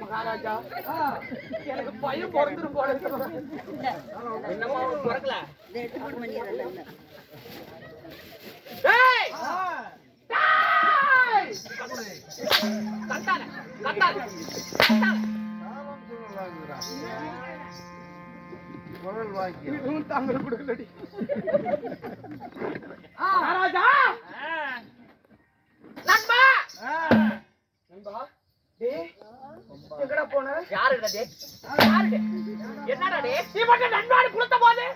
மகாராஜா எனக்கு பயம் பிறந்துரும் போல என்னமா பிறக்கல இதை எடுத்து போட்டு கத்தாத, கத்தாத. இதுவும் தாங்கள் கொடுக்கலடி. மகாராஜா! நண்பா! நண்பா, டேய், எங்கடா போன? யாருடா டேய்? யாருடா? என்னடா டேய்? நீ மட்டும் நண்பான்னு குளுத்த போது?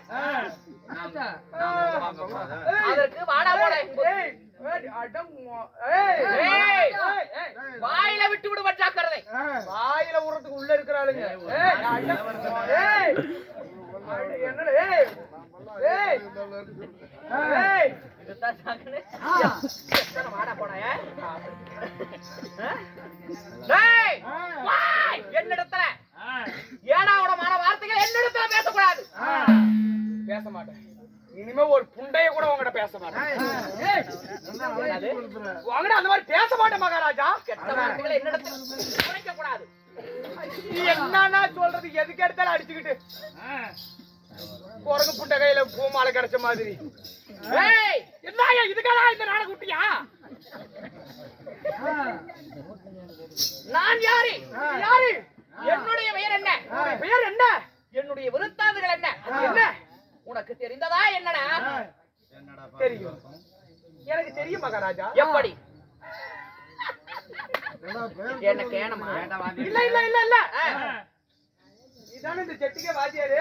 அதற்கு வாடா போடா. ஏய், ஏய், வாயில விட்டு விடு பற்றாக்கிறதை வாயில உரத்துக்கு உள்ள இருக்கிறாளுங்க ஏய், அட- ஏய், அட, என்னடா ஏய் ஏய் ஏய் இதுதான் சாக்குன்னு. எத்தனை வாடா போடா, ஏ? ஆ? டேய், வாய், என்னிடத்துல. ஏடாவோட மான வார்த்தைகள் என்னிடத்துல பேசக்கூடாது. பேச மாட்டேன். இனிமே ஒரு புண்டைய கூட உங்ககிட்ட பேச மாட்டேன்? உங்ககிட்ட அந்த மாதிரி பேச மாட்டேன் மகாராஜா. கெட்ட வார்த்தைகளை என்னிடத்துல உரைக்க கூடாது நீ என்னன்னா சொல்றது எதுக்கு எடுத்தாலும் அடிச்சுக்கிட்டு. குரங்கு புண்ட கையில பூமாலை கிடைச்ச மாதிரி. ஏய் என்னய்யா இதுக்காக இந்த நாடகம் விட்டியா நான் யாரு? யாரு? என்னுடைய பெயர் என்ன? பெயர் என்ன? என்னுடைய விருத்தாந்துகள் என்ன? என்ன? உனக்கு தெரிந்ததா என்னடா? தெரியும். எனக்கு தெரியும் மகாராஜா. எப்படி? என்ன கேணமா இல்ல இல்ல இல்ல இல்ல. இதானே இந்த செட்டுக்கே வாத்தியாரு?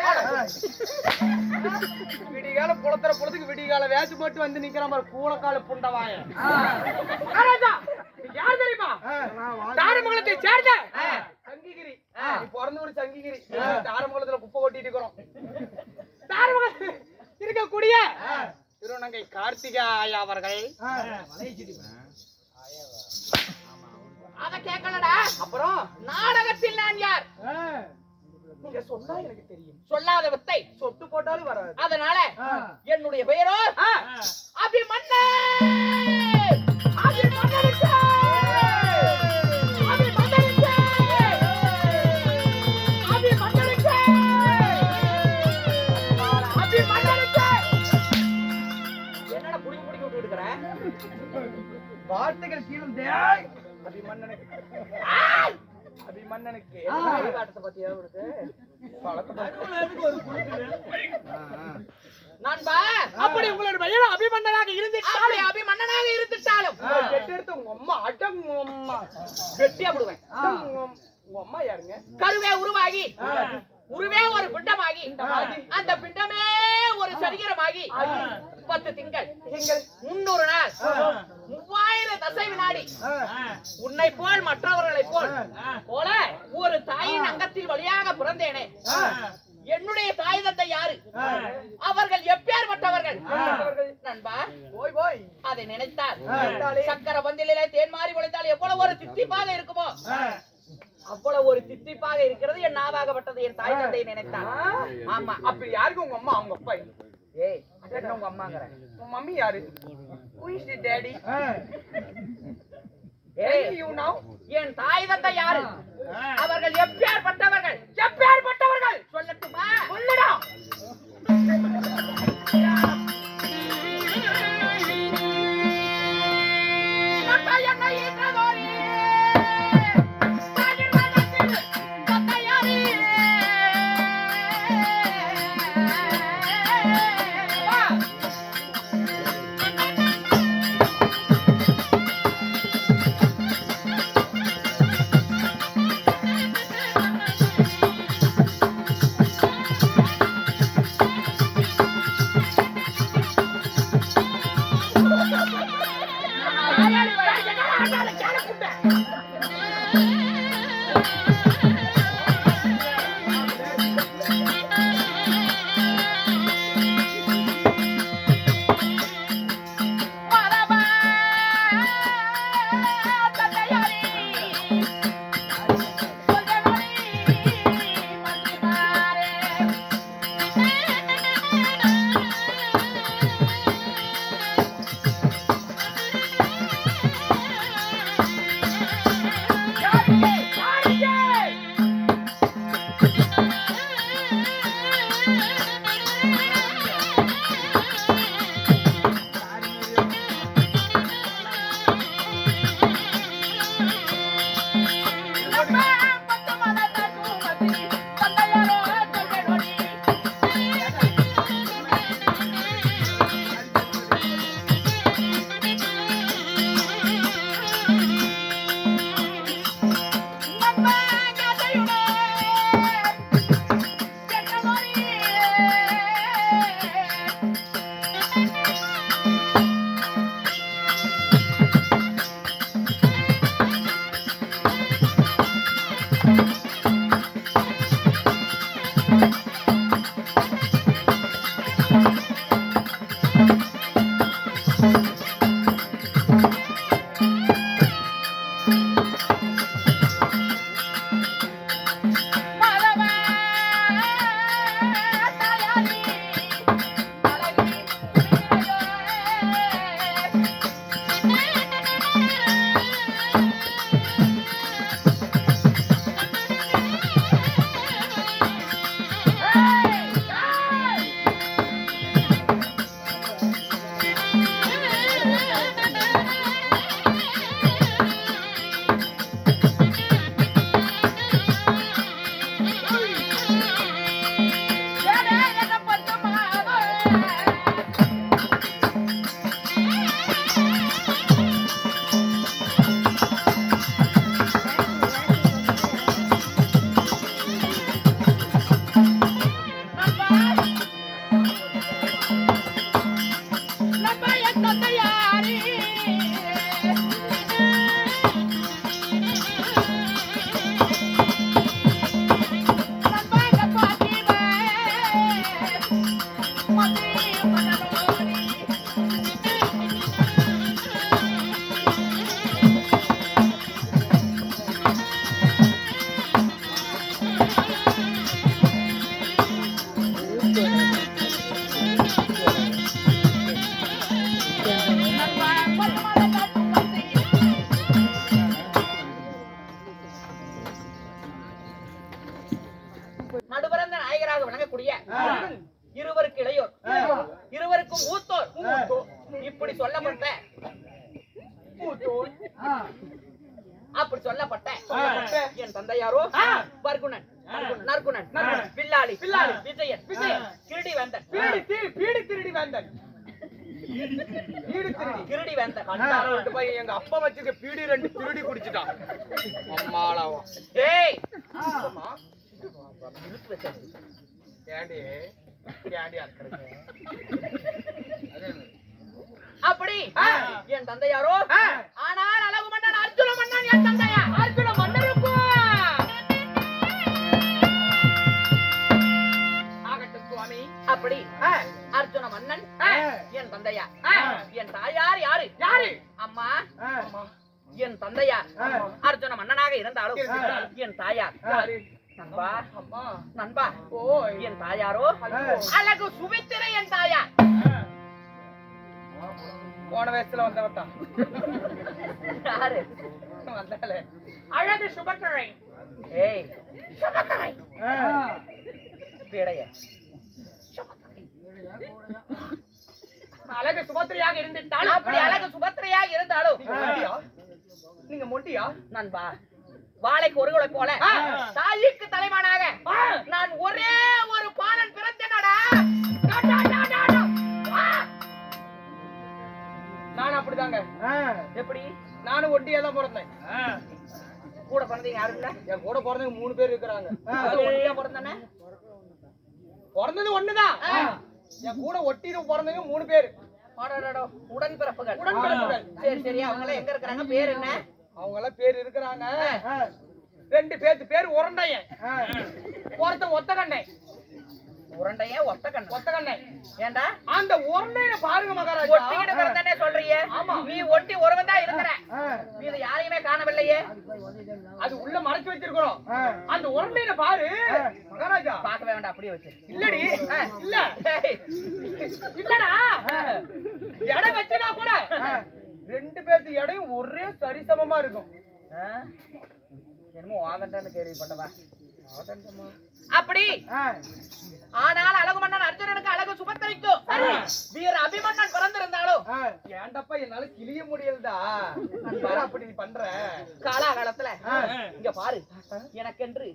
விடிகால புலத்துற புலத்துக்கு விடிகால வேச்சு போட்டு வந்து நிக்கிற மாதிரி கூலக்கால புண்டவாய. யார் தெரியுமா? தாரமங்கலத்தை சேர்ந்த சங்கிகிரி. பிறந்த ஒரு சங்கிகிரி. தாரமங்கலத்துல குப்பை கொட்டிட்டு இருக்கிறோம். தாரமங்கலத்தில் இருக்கக்கூடிய திருநங்கை கார்த்திகாயா அவர்கள். அத கேட்கலடா. அப்புறம் நாடகத்தில் நான் யார்? நீங்க சொன்னா எனக்கு தெரியும். சொல்லாத வித்தை சொட்டு போட்டாலும் வராது. அதனால என்னுடைய பெயரோ விட்டு இருக்கிற வார்த்தைகள் கீழும் தேய் அபிமன்னனுக்கு ஆய்! அபிமன்னனுக்கு காட்டத்தை நண்பா அப்படி உங்களோட அபிமன்னனாக இருந்துட்டாலும். அபிமன்னனாக இருந்துட்டாலும். கெட்டு எடுத்து உங்க அம்மா அடம் உங்க அம்மா. வெட்டியா விடுவேன். உங்க அம்மா யாருங்க? கருவே உருவாகி. உருவே ஒரு பிண்டமாகி. அந்த பிண்டமே ஒரு சரீரமாகி பத்து திங்கள். முன்னூறு நாள். மூவாயிரம் தசை வினாடி. உன்னை போல் மற்றவர்களை போல். போல ஒரு தாயின் அங்கத்தில் வழியாக பிறந்தேனே. என்னுடைய தாய் தந்தை யாரு? அவர்கள் எப்பேற்பட்டவர்கள் நண்பா போய் போய். அதை நினைத்தால் சக்கர பந்திலே தேன் மாறி உழைத்தால் எவ்வளவு ஒரு தித்திப்பாக இருக்குமோ? அவ்வளவு ஒரு தித்திப்பாக இருக்கிறது என் நாவாகப்பட்டது என் தாய் தந்தை நினைத்தான் ஆமா அப்படி யாருக்கு உங்க அம்மா அவங்க அப்பா? ஏய் என்ன உங்க அம்மாங்கிற. உங்க மம்மி யாரு? Is the daddy? ஏய் you know? என் தாய் தந்தை யாரு? அவர்கள் எப்பேற்பட்டவர்கள். எப்பேற்பட்டவர்கள்? சொல்லட்டுமா? சொல்லடா. சொல்லப்பட்ட அப்படி சொல்லப்பட்ட என் தந்தையாரோ? பர்குணன் நற்குணன். பில்லாளி பில்லாளி விஜயன். விஜயன். கிருடி வேந்தன் பீடி திருடி வந்தன். பீடி திருடி. கிருடி வேந்தன் கண்டார விட்டு போய் எங்க அப்பா வச்சிருக்க பீடி ரெண்டு திருடி குடிச்சிட்டான். அம்மாளாவா டேய். ஏண்டி? ஏண்டி அக்கறைங்க அப்படி? என் தந்தையாரோ? ஆனால் அழகு மன்னன் அர்ஜுன மன்னன் என் தந்தையா? அர்ஜுன மன்னருக்கும் ஆகட்டும் சுவாமி. அப்படி. அர்ஜுன மன்னன் என் தந்தையா? என் தாயார் யாரு? யாரு? அம்மா. என் தந்தையார் அர்ஜுன மன்னனாக இருந்தாலும் என் தாயார் யாரு? நண்பா. அம்மா. நண்பா. ஓ என் தாயாரோ? அழகு சுபித்திரை என் தாயார். போன வயசுல வந்தவன் வந்தாலே அழகு சுபத்திரை. ஏய். பிடைய அழகு சுபத்திரியாக இருந்துட்டாலும். அப்படி அழகு சுபத்திரையா இருந்தாலும். நீங்க மொண்டியா? நண்பா வாழைக்கு ஒரு குலை போல. தாய்க்கு தலைவனாக நான் ஒரே ஒரு பாலன் பிறந்தேனடா. எப்படி? நானும் ஒண்டியா தான் பிறந்தேன். கூட பிறந்தீங்க யாரும் இல்ல? என் கூட பிறந்தவங்க மூணு பேர் இருக்கிறாங்க. அது ஒண்டியா பிறந்தானே? பிறந்தது ஒண்ணுதான். என் கூட ஒட்டிட்டு பிறந்தவங்க மூணு பேர். உடன் பிறப்புகள் உடன்பிறப்புகள். சரி சரி அவங்க எல்லாம் எங்க இருக்கிறாங்க? பேர் என்ன? அவங்க எல்லாம் பேர் இருக்கிறாங்க. ரெண்டு பேத்து பேர் உரண்டையன். ஒருத்தன் ஒத்த கண்ணை உருண்டையே ஒத்த கண்ணு ஒத்த கண்ணை ஏண்டா? அந்த உரண்டையில பாருங்க மகாராஜா. ஒட்டிக்கிட்டு ஆமா. நீ ஒட்டி ஒருவன் தான் இருக்கிற. இது யாரையுமே காணவில்லையே? அது உள்ள மறைச்சு வச்சிருக்கிறோம் அந்த உரண்டையில பாரு. மகாராஜா. பார்க்கவே வேண்டாம் அப்படியே வச்சு. இல்லடி. இல்ல. இல்லடா. எடை வச்சுனா கூட ரெண்டு பேர்த்து எடையும் ஒரே சரிசமமா இருக்கும்? என்னமோ வாதண்டான்னு கேள்விப்பட்டவா அப்படி? ஆனால் அழகு மன்னன் அர்ஜுனனுக்கு அழகு சுபத்திரைக்கும் வீர அபிமன்னன் பிறந்திருந்தாலும் ஏன்டப்பா என்னால கிளிய முடியலடா? நான் அப்படி பண்ற. காலாகாலத்துல இங்க பாரு. எனக்கென்று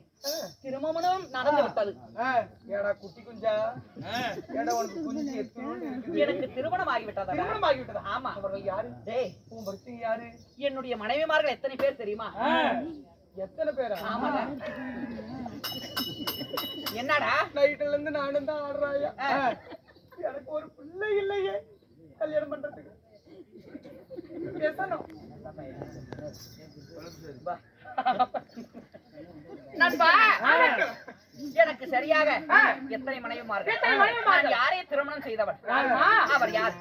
திருமணம் நடந்து விட்டது. ஏடா குட்டி குஞ்சா? ஏடா உனக்கு குஞ்சு எனக்கு திருமணம் ஆகிவிட்டதா திருமணம் ஆகிவிட்டதா ஆமா. அவர்கள் யாரு? டேய். உன் யாரு? என்னுடைய மனைவிமார்கள் எத்தனை பேர் தெரியுமா? எத்தனை பேரா? என்னடா? நைட்ல இருந்து நானும் தான் ஆடுறாயா? எனக்கு ஒரு பிள்ளை இல்லையே. கல்யாணம் பண்றதுக்கு. பேசணும். நண்பா எனக்கு சரியாக எத்தனை மனைவிமார்கள்? எத்தனை மனைவிமார்கள்? நான் யாரை திருமணம் செய்தவர்? அவர் யார்?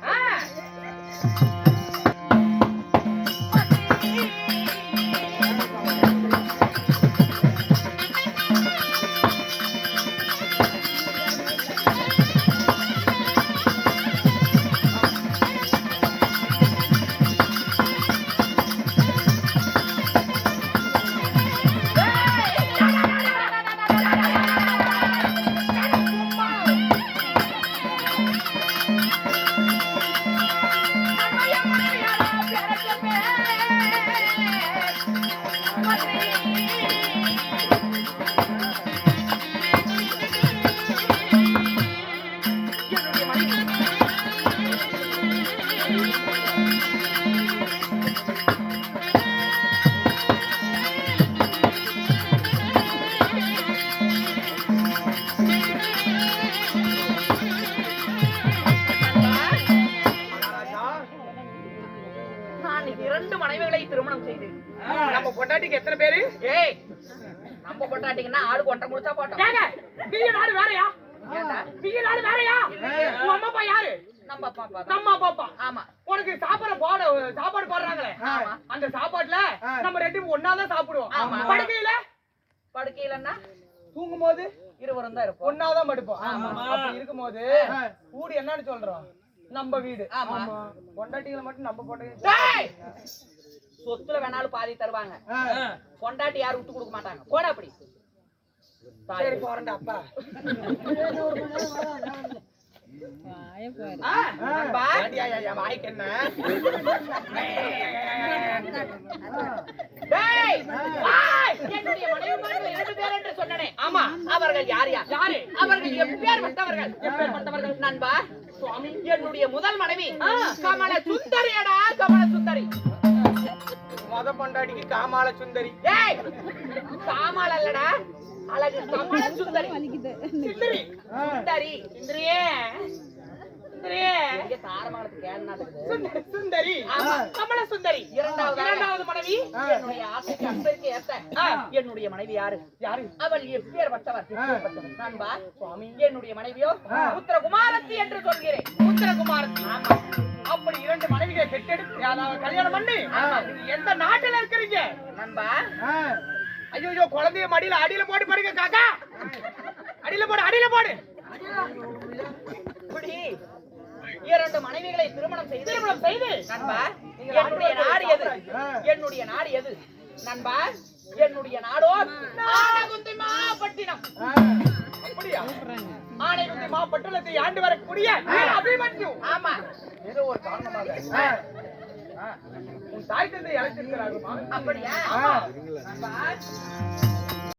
பொண்டாட்டிக்கு எத்தனை பேரு? ஏய் நம்ம பொண்டாட்டிங்கன்னா ஆடு கொண்டை முடிச்சா போட்டோம். ஏங்க நீங்க நாடு வேறயா? நீங்க நாடு வேறயா? இல்லையே. உங்க அம்மா அப்பா யாரு? நம்ம அப்பா அப்பா தான். நம்ம அப்பா அப்பா. ஆமா. உனக்கு சாப்பாடு போட சாப்பாடு போடுறாங்களே. ஆமா. அந்த சாப்பாட்டுல நம்ம ரெண்டு ஒன்னா தான் சாப்பிடுவோம். ஆமா. படுக்கையில? படுக்கையிலன்னா தூங்கும் போது இருவரும் தான் இருப்போம். ஒன்னாதான் படுப்போம். அப்படி இருக்கும்போது வீடு என்னன்னு சொல்றோம். நம்ம வீடு. ஆமா. பொண்டாட்டிகளை மட்டும் நம்ம பொண்டாட்டி! சொத்துல வேணாலும் பாதி தருவாங்க. பொண்டாட்டி யாரும் விட்டு கொடுக்க மாட்டாங்க. போடா அப்படி. சரி போறேன்டா அப்பா. என்னுடைய முதல் மனைவி. கமல சுந்தரியடா கமல சுந்தரி மொத பொண்டாட்டிக்கு காமால சுந்தரி ஏய்! காமால் அல்லடா அழகு கமல சுந்தரி. சுந்தரி சுந்தரி சுந்தரியே சுந்தரி, கமல சுந்தரி. இரண்டாவது மனைவி. என்னுடைய ஆசைக்கு அன்பருக்கு. என்னுடைய மனைவி யாரு? யாரு? அவள் எப்பேற்பட்டவர் நண்பா சுவாமி என்னுடைய மனைவியோ. உத்தரகுமாரத்தி என்று சொல்கிறேன். உத்தரகுமாரத்தி. அப்படி இரண்டு மனைவிகளை பெற்றெடுத்து அதாவது கல்யாணம் பண்ணி எந்த நாட்டுல இருக்கிறீங்க? நண்பா. ஐயோ குழந்தைய மடியில அடியில போட்டு படுங்க காக்கா. அடியில போடு அடியில போடு. இரண்டு மனைவிகளை திருமணம் செய்து திருமணம் செய்து. நண்பா என்னுடைய நாடு எது. என்னுடைய நாடு எது? நண்பா என்னுடைய நாடோ? ஆனகுந்தி மாப்பட்டினம். அப்படியா? மாப்பட்டணத்தை ஆண்டு வரக்கூடிய வீர அபிமன்யு. ஆமா. ஏதோ ஒரு காரணமாக. உன் தாய் தந்தை அழைத்திருக்கிறார்களா அப்படியா. நண்பா.